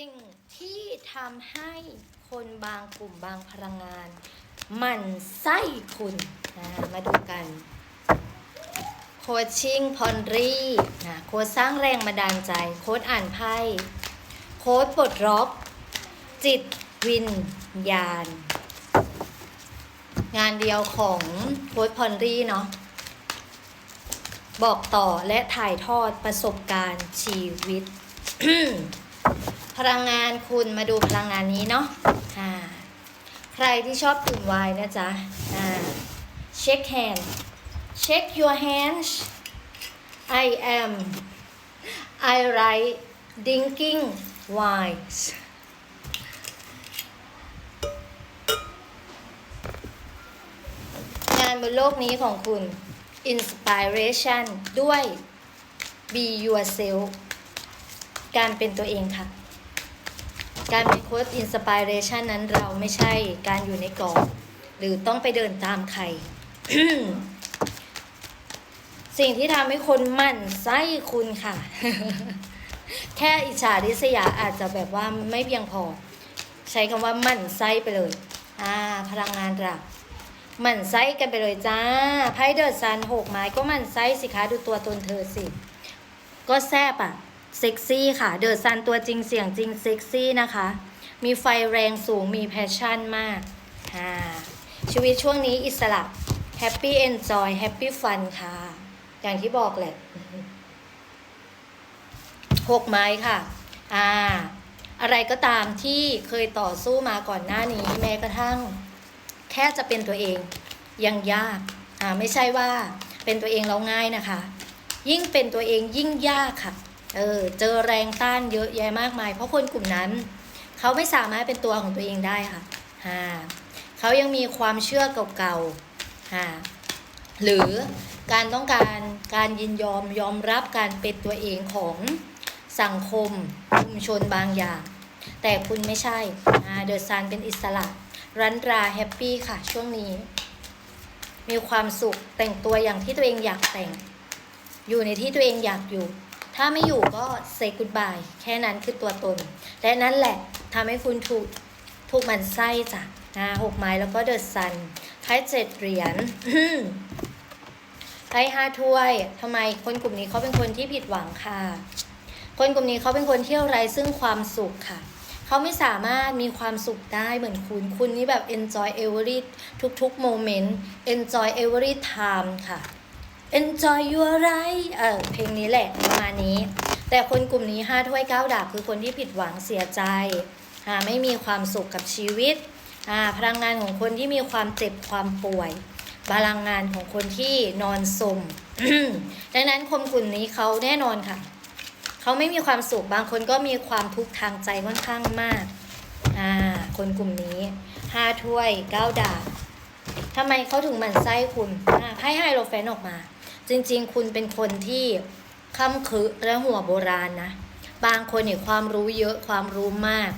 สิ่งที่ทำให้คนบางกลุ่มบางพลังงาน มันไส้คุณอ่ามาดูกัน โคชชิ่งพอนรีนะโค้ดสร้างแรงบันดาลใจ โค้ดอ่านไพ่โค้ดปลดล็อก จิตวิญญาณ งานเดียวของโค้ดพอนรีเนาะบอกต่อและถ่ายทอดประสบการณ์ชีวิต พลังงานคุณมาดูพลังงานนี้เนาะอ่าใครที่ชอบดื่มไวน์นะจ๊ะอ่าเช็คแฮนด์ check your hands I am I like drinking wines งานบนโลกนี้ของคุณ inspiration ด้วย be yourself การเป็นตัวเองค่ะ การเป็นโค้ด inspiration นั้นเราไม่ใช่การอยู่ในกรอบหรือต้องไปเดินตามใคร สิ่งที่ทำให้คนมั่นไส้คุณค่ะ แค่อิจฉาริษยาอาจจะแบบว่าไม่เพียงพอ ใช้คำว่ามั่นไส้ไปเลย อ่า พลังงานหลักมั่นไส้กันไปเลยจ้า ไพ่เดอดซันหกไม้ก็มั่นไส้สิคะดูตัวตนเธอสิ ก็แซบอะ เซ็กซี่ค่ะ เดอดซันตัวจริงเสียงจริงเซ็กซี่นะคะ มีไฟแรงสูงมีแพชชั่นมากชีวิตช่วงนี้อิสระแฮปปี้เอนจอยแฮปปี้ฟันค่ะ อย่างที่บอกแหละหกไม้ค่ะ อ่า อะไรก็ตามที่เคยต่อสู้มาก่อนหน้านี้ แม้กระทั่ง แค่จะเป็นตัวเอง ยังยาก อ่า ไม่ใช่ว่าเป็นตัวเองแล้วง่ายนะคะ ยิ่งเป็นตัวเองยิ่งยากค่ะ เออเจอแรงต้านเยอะแยะมากมาย เพราะคนกลุ่มนั้น เขาไม่สามารถเป็นตัวของตัวเองได้ค่ะอ่าเขายังมีความเชื่อเก่าๆอ่าหรือการต้องการการยินยอมยอมรับการเป็นตัวเองของสังคมชุมชนบางอย่าง แต่คุณไม่ใช่เดอะซันเป็นอิสระ รันราแฮปปี้ค่ะช่วงนี้ มีความสุขแต่งตัวอย่างที่ตัวเองอยากแต่ง อยู่ในที่ตัวเองอยากอยู่ ถ้าไม่อยู่ก็เซ y กุ d บายแค่นั้นคือตัวตน และนั่นแหละทำให้คุณถูกถูกมันไส้จ้ะนะหกไม้แล้วก็เดอะซันไพ่เจ็ดเหรียญไพ่ห้าถ้วยทำไมคนกลุ่มนี้เขาเป็นคนที่ผิดหวังค่ะ คนกลุ่มนี้เขาเป็นคนเที่ยวไร้ซึ่งความสุขค่ะเขาไม่สามารถมีความสุขได้เหมือนคุณ คุณนี่แบบ enjoy every ทุกๆ moment enjoy every time ค่ะ enjoy your life เออเพลงนี้แหละประมาณนี้ แต่คนกลุ่มนี้ห้าถ้วยเก้าดาบคือคนที่ผิดหวังเสียใจอ่าไม่มีความสุขกับชีวิตพลังงานของคนที่มีความเจ็บความป่วยพลังงานของคนที่นอนสมดังนั้นคนกลุ่มนี้เขาแน่นอนค่ะ เขาไม่มีความสุขบางคนก็มีความทุกข์ทางใจค่อนข้างมากอ่าคนกลุ่มนี้ห้าถ้วยเก้าดาบทำไมเขาถึงหมั่นไส้คุณอ่ไฮโลแฟนออกมา จริงๆ คุณเป็นคนที่ค้ำคือและหัวโบราณนะ บางคนเนี่ยความรู้เยอะความรู้มาก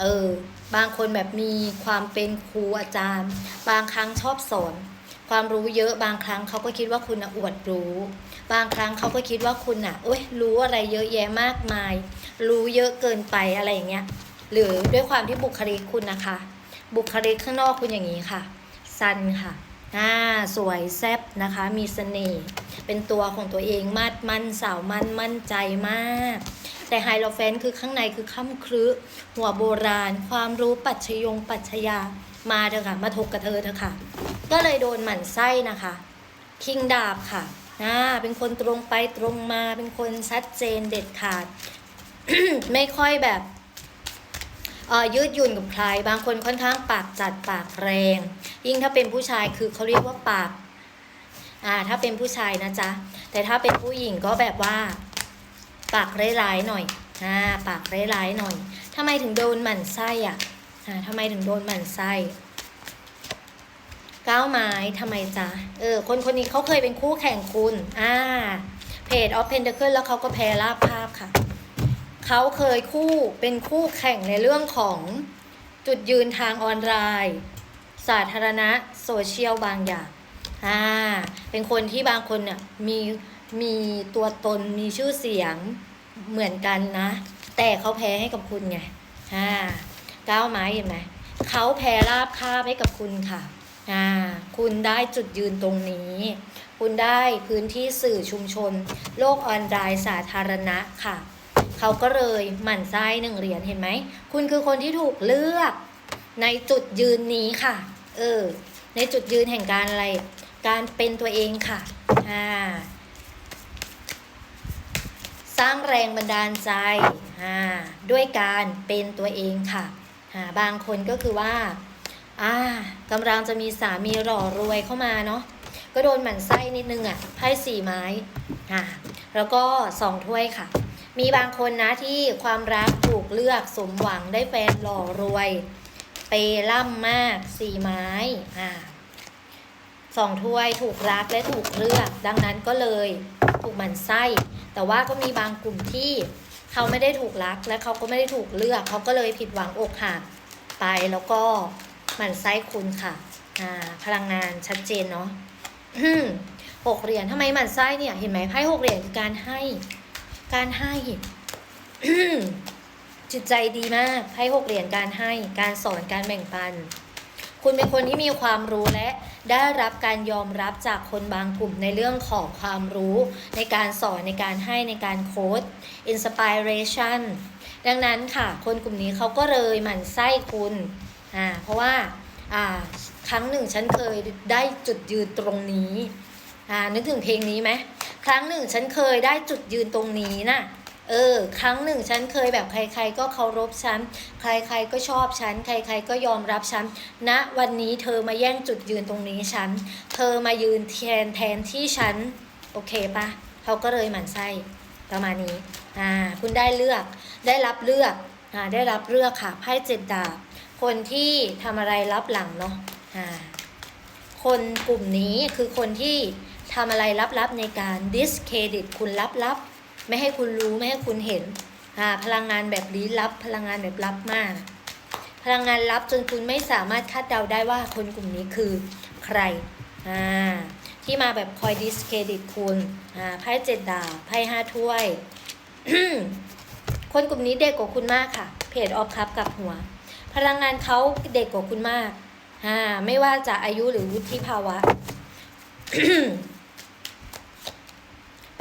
เออ บางคนแบบมีความเป็นครูอาจารย์ บางครั้งชอบสอน ความรู้เยอะบางครั้งเขาก็คิดว่าคุณอะอวดรู้ บางครั้งเขาก็คิดว่าคุณอะโอ๊ยรู้อะไรเยอะแยะมากมาย รู้เยอะเกินไปอะไรอย่างเงี้ย หรือด้วยความที่บุคลิกคุณนะคะ บุคลิกข้างนอกคุณอย่างนี้ค่ะซันค่ะ อ่าสวยแซ่บนะคะ มีเสน่ห์เป็นตัวของตัวเองมาดมั่นสาวมั่นมั่นใจมาก แต่ไฮโลแฟนคือข้างในคือค่ำครึหัวโบราณ ความรู้ปัจฉยงปัจฉยามาเถอะค่ะ มาถกกับเธอเถอะค่ะ ก็เลยโดนหมั่นไส้นะคะ คิงดาบค่ะอ่าเป็นคนตรงไปตรงมาเป็นคนชัดเจนเด็ดขาด ไม่ค่อยแบบ ยืดหยุ่นกับใคร บางคนค่อนข้างปากจัดปากแรง ยิ่งถ้าเป็นผู้ชายคือเขาเรียกว่าปากอ่าถ้าเป็นผู้ชายนะจ๊ะ แต่ถ้าเป็นผู้หญิงก็แบบว่า ปากร้ายๆหน่อยอ่าปากร้ายๆหน่อยทำไมถึงโดนหมั่นไส้อะอ่าทำไมถึงโดนหมั่นไส้ก้าวไม้ทำไมจ๊ะ เออ คนคนนี้เขาเคยเป็นคู่แข่งคุณ อ่า เพจออฟเพนเดอร์เคิลแล้วเขาก็แพ้ราบภาพค่ะ เขาเคยคู่เป็นคู่แข่งในเรื่องของจุดยืนทางออนไลน์สาธารณะโซเชียลบางอย่างอ่าเป็นคนที่บางคนเนี่ยมีมีตัวตนมีชื่อเสียงเหมือนกันนะ แต่เขาแพ้ให้กับคุณไงอ่าก้าวไม้เห็นไหมเขาแพ้ราบคาบให้กับคุณค่ะอ่าคุณได้จุดยืนตรงนี้ คุณได้พื้นที่สื่อชุมชน โลกออนไลน์สาธารณะค่ะ เขาก็เลยหมั่นไส้หนึ่งเหรียญเห็นไหม คุณคือคนที่ถูกเลือกในจุดยืนนี้ค่ะ เออ ในจุดยืนแห่งการอะไร การเป็นตัวเองค่ะ อ่า สร้างแรงบันดาลใจ อ่า ด้วยการเป็นตัวเองค่ะ อ่า บางคนก็คือว่า อ่ากำลังจะมีสามีหล่อรวยเข้ามาเนาะ ก็โดนหมั่นไส้นิดนึงอะ่ะ ไพ่สี่ไม้ อ่า แล้วก็สองถ้วยค่ะ มีบางคนนะที่ความรักถูกเลือกสมหวังได้แฟนหล่อรวย เปล่ำมากสี่ไม้อ่าสองถ้วยถูกรักและถูกเลือก ดังนั้นก็เลยถูกหมั่นไส้ แต่ว่าก็มีบางกลุ่มที่เขาไม่ได้ถูกรัก และเขาก็ไม่ได้ถูกเลือก เขาก็เลยผิดหวังอกหักไปแล้วก็หมั่นไส้คุณค่ะอ่าพลังงานชัดเจนเนาะหกเหรียญทำไมหมั่นไส้เนี่ย เห็นไหมไพ่หกเหรียญคือการให้ การให้จิตใจดีมากไพ่หกเหรียญการให้การสอนการแบ่งปัน คุณเป็นคนที่มีความรู้และได้รับการยอมรับจากคนบางกลุ่มในเรื่องของความรู้ ในการสอนในการให้ในการโค้ด inspiration ดังนั้นค่ะ คนกลุ่มนี้เขาก็เลยหมั่นไส้คุณอ่าเพราะว่าอ่าครั้งหนึ่งฉันเคยได้จุดยืนตรงนี้อ่านึกถึงเพลงนี้ไหม ครั้งหนึ่งฉันเคยได้จุดยืนตรงนี้น่ะเออ ครั้งหนึ่งฉันเคยแบบใคร ๆ ก็เคารพฉัน ใคร ๆ ก็ชอบฉัน ใคร ๆ ก็ยอมรับฉันณวันนี้เธอมาแย่งจุดยืนตรงนี้ฉัน เธอมายืนแทนแทนที่ฉัน โอเคปะเขาก็เลยหมั่นไส้ประมาณนี้ อ่า คุณได้เลือก ได้รับเลือก อ่า ได้รับเลือกค่ะ ไพ่เจ็ดดาบ คนที่ทำอะไรรับหลังเนาะ อ่า คนกลุ่มนี้คือคนที่ ทำอะไรลับๆในการ discredit คุณลับๆ ไม่ให้คุณรู้ไม่ให้คุณเห็นอ่าพลังงานแบบลี้ลับ พลังงานแบบลับมาก พลังงานลับจนคุณไม่สามารถคาดเดาได้ว่าคนกลุ่มนี้คือใครที่มาแบบคอย discredit คุณไพ่เจ็ดดาบไพ่ห้าถ้วย คนกลุ่มนี้เด็กกว่าคุณมากค่ะ เพจออฟคัพกับหัว พลังงานเขาเด็กกว่าคุณมาก ไม่ว่าจะอายุหรือวุฒิภาวะ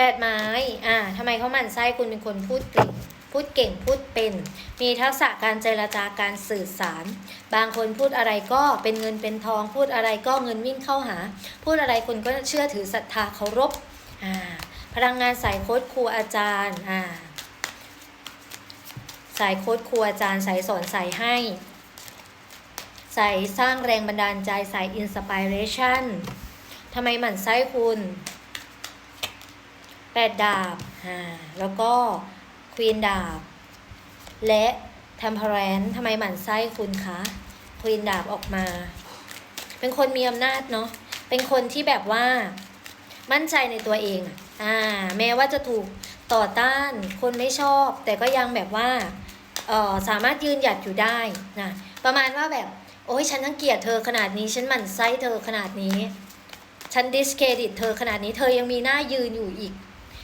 แปดไม้ อ่าทำไมเขาหมั่นไส้คุณเป็นคนพูดเก่ง พูดเก่ง พูดเป็น มีทักษะการเจรจาการสื่อสาร บางคนพูดอะไรก็เป็นเงินเป็นทอง พูดอะไรก็เงินวิ่งเข้าหา พูดอะไรคนก็เชื่อถือศรัทธาเคารพ อ่า พลังงานสายโค้ดครูอาจารย์ อ่า สายโค้ดครูอาจารย์ สายสอนสายให้สายสร้างแรงบันดาลใจสายอินสปิเรชันทำไมหมั่นไส้คุณ แปดดาบอ่าแล้วก็ควีนดาบ และเทมเพลนทำไมหมั่นไส้คุณคะควีนดาบออกมา เป็นคนมีอำนาจเนาะเป็นคนที่แบบว่ามั่นใจในตัวเองอะอ่าแม้ว่าจะถูกต่อต้านคนไม่ชอบ แต่ก็ยังแบบว่าเออสามารถยืนหยัดอยู่ได้นะประมาณว่าแบบโอ้ยฉันทั้งเกลียดเธอขนาดนี้ ฉันหมั่นไส้เธอขนาดนี้ ฉันดิสเครดิตเธอขนาดนี้เธอยังมีหน้ายืนอยู่อีก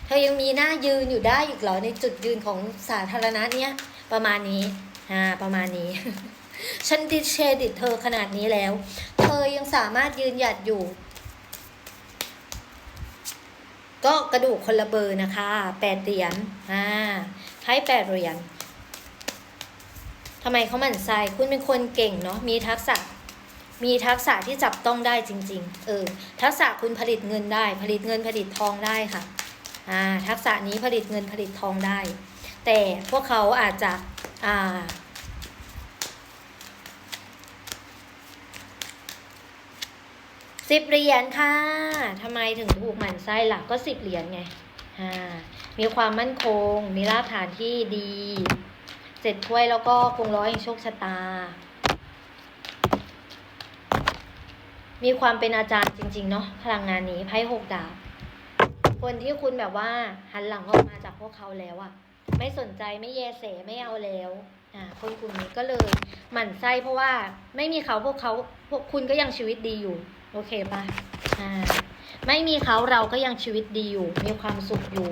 เธอยังมีหน้ายืนอยู่ได้อีกเหรอในจุดยืนของสาธารณะเนี้ยประมาณนี้อ่าประมาณนี้ ฉันดิเครดิตเธอขนาดนี้แล้ว เธอยังสามารถยืนหยัดอยู่ ก็กระดูกคนละเบอร์นะคะแปดเหรียญอ่าให้แปดเหรียญทำไมเขาหมั่นไส้คุณเป็นคนเก่งเนาะมีทักษะมีทักษะที่จับต้องได้จริง ๆ เออ ทักษะคุณผลิตเงินได้ ผลิตเงินผลิตทองได้ค่ะ ทักษะนี้ผลิตเงินผลิตทองได้ แต่พวกเขาอาจจะสิบเหรียญค่ะทำไมถึงถูกหมั่นไส้หล่ะก็สิบเหรียญไงมีความมั่นคง มีรากฐานที่ดี เจ็ดถ้วยแล้วก็คงร้อยแห่งโชคชะตา มีความเป็นอาจารย์จริง ๆ เนาะพลังงานนี้ไพ่หกดาบ คนที่คุณแบบว่าหันหลังออกมาจากพวกเขาแล้วอะไม่สนใจไม่แยเสไม่เอาแล้วอ่าคนกลุ่มนี้ก็เลยหมั่นไส้เพราะว่าไม่มีเขาพวกเขาพวกคุณก็ยังชีวิตดีอยู่ โอเคปะอ่าไม่มีเขาเราก็ยังชีวิตดีอยู่ มีความสุขอยู่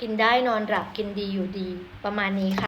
กินได้นอนหลับกินดีอยู่ดีประมาณนี้ค่ะ